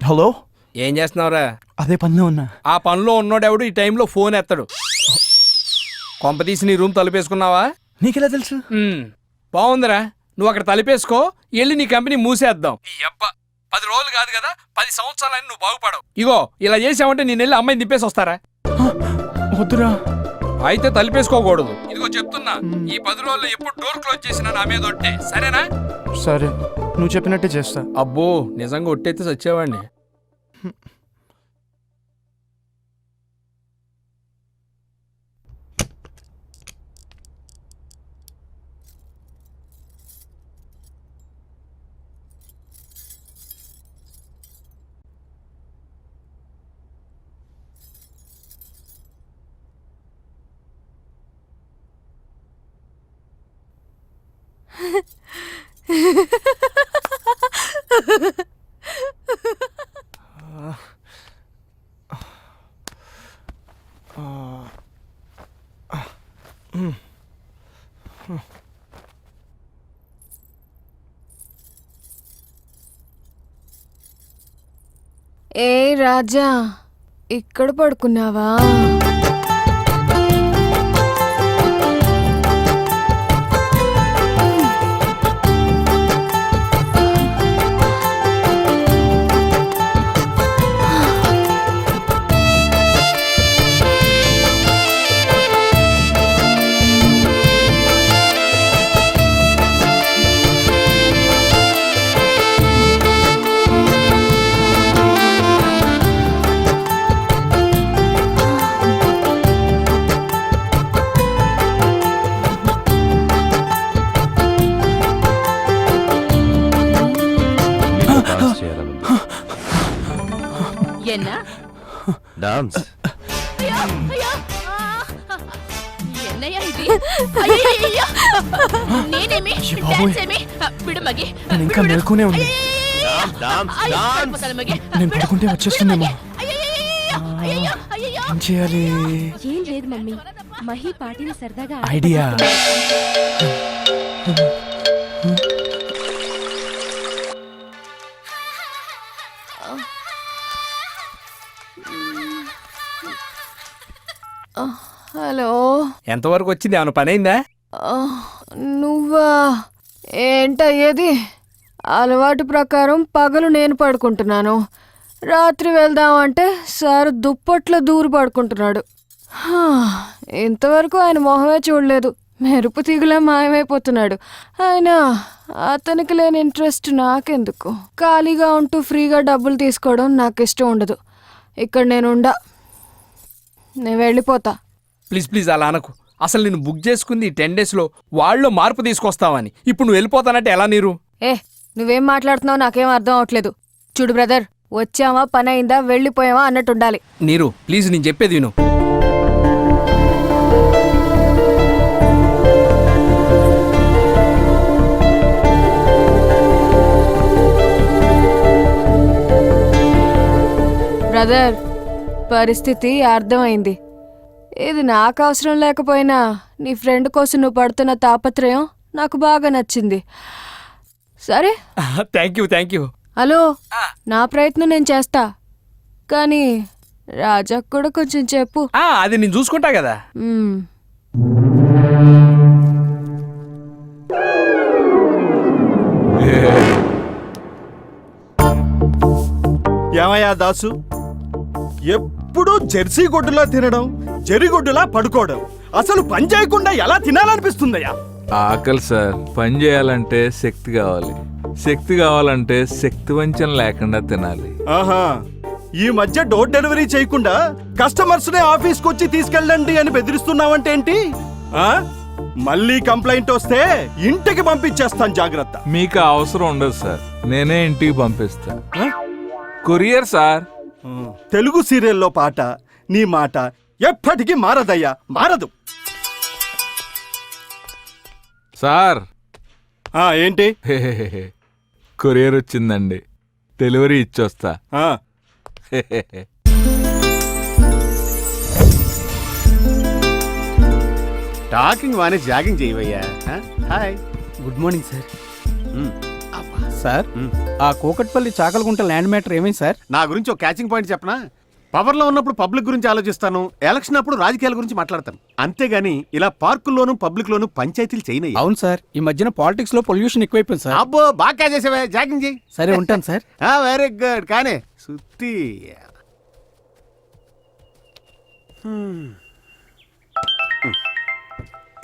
Hello? ఏం చేస్తున్నావురా? అదే పనిలో ఉన్నా. ఆ పనిలో ఉన్నోడెవడు ఈ టైంలో ఫోన్ ఎత్తాడు. కొంపతీసి నీ రూమ్ తలుపేసుకున్నావా? నీకెలా తెలుసు? ఉమ్, బాగుందిరా నువ్వు అక్కడ తలుపేసుకో వెళ్ళి నీ కంపెనీ మూసేద్దాం. ఈ అబ్బా పది రోజులు కాదు కదా పది సంవత్సరాలని నువ్వు బాగుపడవు. ఇగో ఇలా చేసావంటే నేను వెళ్ళి అమ్మాయిని దింపేసి వస్తారా వద్దురా. అయితే తలుపేసుకోకూడదు. ఇదిగో చెప్తున్నా ఈ పది రోజుల్లో ఎప్పుడు డోర్ క్లోజ్ చేసినా నా మీద ఒట్టే. సరేనా? సరే. నువ్వు చెప్పినట్టే చేస్తా. అబ్బో నిజంగా ఒట్టైతే చచ్చేవాడిని ఏ రాజా ఇక్కడ పడుకున్నావా? hans. ఇంకా మెలకునే ఉంది నేను పడుకుంటే ఏం చేయాలి ఏం లేదు మమ్మీ మహి పాటిని సరదాగా ఐడియా ఎంతవరకు వచ్చింది? ఏమైనా పనైందా? నువ్వా? ఏంటయ్యేది అలవాటు ప్రకారం పగలు నేను పడుకుంటున్నాను. రాత్రి వెళ్దామంటే సార్ దుప్పట్లో దూరు పడుకుంటున్నాడు. ఇంతవరకు ఆయన మొహమే చూడలేదు. మెరుపు తీగులా మాయమైపోతున్నాడు. ఆయన అతనికి లేని ఇంట్రెస్ట్ నాకెందుకు? ఖాళీగా ఉంటూ ఫ్రీగా డబ్బులు తీసుకోవడం నాకు ఇష్టం ఉండదు. ఇక్కడ నేనుండా. నేను వెళ్ళిపోతా. ప్లీజ్ ప్లీజ్ అలా అనకు. అసలు నేను బుక్ చేసుకుంది టెన్ డేస్లో వాళ్ళు మార్పు తీసుకొస్తావని. ఇప్పుడు నువ్వు వెళ్ళిపోతానంటే ఎలా నీరు? ఏ నువ్వేం మాట్లాడుతున్నావు నాకేం అర్థం అవట్లేదు. చూడు బ్రదర్ వచ్చావా పని అయిందా వెళ్ళిపోయావా అన్నట్టు ఉండాలి నీరు ప్లీజ్ నేను చెప్పేది విను. బ్రదర్ పరిస్థితి అర్థమైంది. ఇది నాకు అవసరం లేకపోయినా నీ ఫ్రెండ్ కోసం నువ్వు పడుతున్న తాపత్రయం నాకు బాగా నచ్చింది. సరే? Thank you thank you. Hello? నా ప్రయత్నం నేను చేస్తా. కానీ రాజాకు కూడా కొంచెం చెప్పు. అది నేను చూసుకుంటా కదా. మ్మ్. ఏమయ్యా దాసు? ఎప్పుడు జెర్సీ గుడ్డులా తినడం జెరిగుడ్డులా పడుకోవడం. అసలు పని చేయకుండా ఎలా తినాలనిపిస్తుందయ్యా? ఆకలి సార్. పని చేయాలంటే శక్తి కావాలి. శక్తి కావాలంటే శక్తి వంచన లేకుండా తినాలి. ఆహా. ఈ మధ్య డోర్ డెలివరీ చేయకుండా కస్టమర్స్ నే ఆఫీస్కి వచ్చి తీసుకెళ్ళండి అని బెదిరిస్తున్నావంటే ఏంటి? ఆ? మళ్ళీ కంప్లైంట్ వస్తే ఇంటికి పంపించేస్తాను జాగ్రత్త. మీకు అవసరం ఉండదు సార్. నేనే ఇంటికి పంపిస్తా? Courier sir. తెలుగు సీరియల్లో పాట నీ మాట ఎప్పటికీ మారదయ్యా మారదు. సార్. ఆ ఏంటి. కొరియర్ వచ్చిందండి. డెలివరీ ఇచ్చొస్తా. ఆ. టాకింగ్ మానే జాగింగ్ చేయవయ్యా. ఆ? Hi. Good morning sir. Sir ఆ కూకట్పల్లి చాకలగుంట ల్యాండ్ మ్యాటర్ ఏమైంది సార్? నా గురించి ఒక క్యాచింగ్ పాయింట్ చెప్పనా? పవర్లో ఉన్నప్పుడు పబ్లిక్ గురించి ఆలోచిస్తాను ఎలక్షన్ అప్పుడు రాజకీయాల గురించి మాట్లాడతాను. అంతేగాని ఇలా పార్కుల్లోను పబ్లిక్ లోను పంచాయతీలు చేయనయ్యా. అవును సార్ ఈ మధ్యన పాలిటిక్స్లో పొల్యూషన్ ఎక్కువైపోయింది సార్. అబ్బో బాగా చేసేవే జాగింగ్ చేయి. సరే ఉంటాను సార్. Very good. కానీ సుత్తి.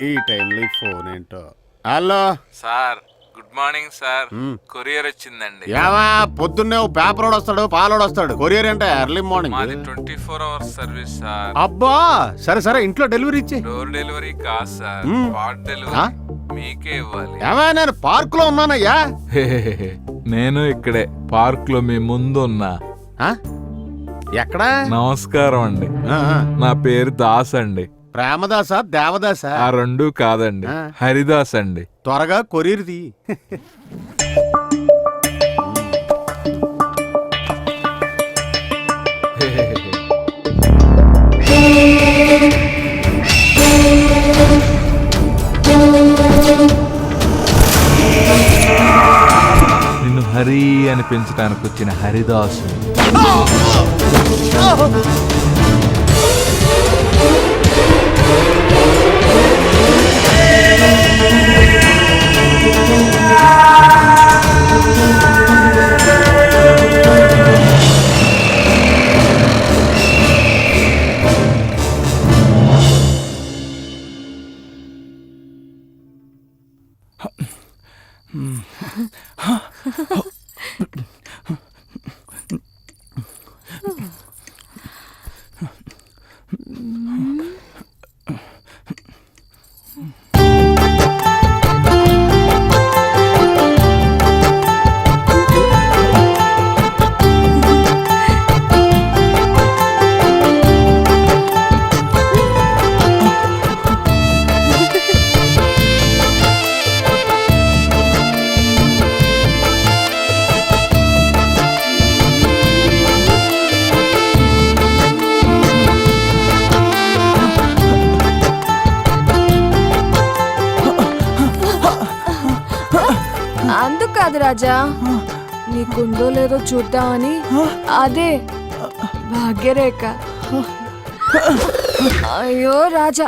ఈ టైంలో ఫోన్ ఏంటో. Hello. Sir. Good morning sir. Courier వచ్చిందండి. ఏమా పొద్దున్నే ఓ పేపర్ వస్తాడు పాలోడు వస్తాడు కొరియర్ అంటే ఎర్లీ మాది morning twenty four hours service sir. అబ్బా సరే సరే ఇంట్లో డెలివరీ ఇచ్చే. డోర్ డెలివరీ కాదు సార్. ఆ? డెలివరీ మీకే ఇవ్వాలి. ఏమా నేను పార్క్లో ఉన్నానయ్యా. నేను ఇక్కడే పార్క్లో మీ ముందు ఉన్నా? ఎక్కడా? నమస్కారం అండి. నా పేరు దాస్ అండి. ప్రేమదాస దేవదాస? ఆ రెండు కాదండి. హరిదాస్ అండి. త్వరగా హెహెహె. నిన్ను హరి అని పెంచడానికి వచ్చిన హరిదాసు 哦 嗯 కాదు రాజా? నీకుందో లేదో చూద్దామని అదే భాగ్యరేఖ. అయ్యో రాజా.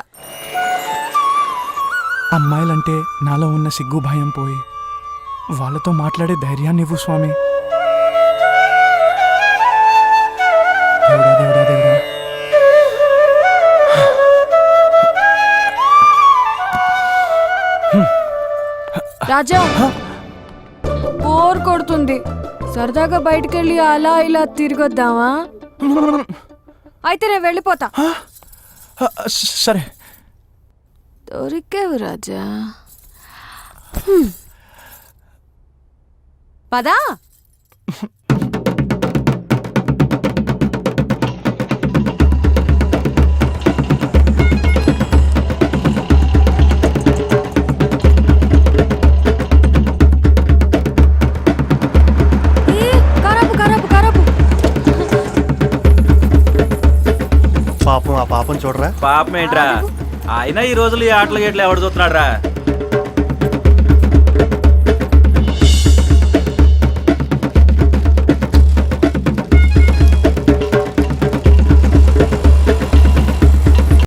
అమ్మాయిలంటే నాలో ఉన్న సిగ్గు భయం పోయి వాళ్ళతో మాట్లాడే ధైర్యాన్ని ఇవ్వు స్వామి. దేవుడా దేవుడా దేవుడా. రాజా బోర్ కొడుతుంది. సరదాగా బయటకెళ్ళి అలా ఇలా తిరిగొద్దామా? అయితే నేను వెళ్ళిపోతా. సరే. దొరికేవు రాజా. పదా. పాపం ఆ పాపం చూడరా? పాపం ఏంట్రా అయినా ఈ రోజులు ఈ ఆటలు గేట్లు ఎవడు చూస్తున్నాడు రా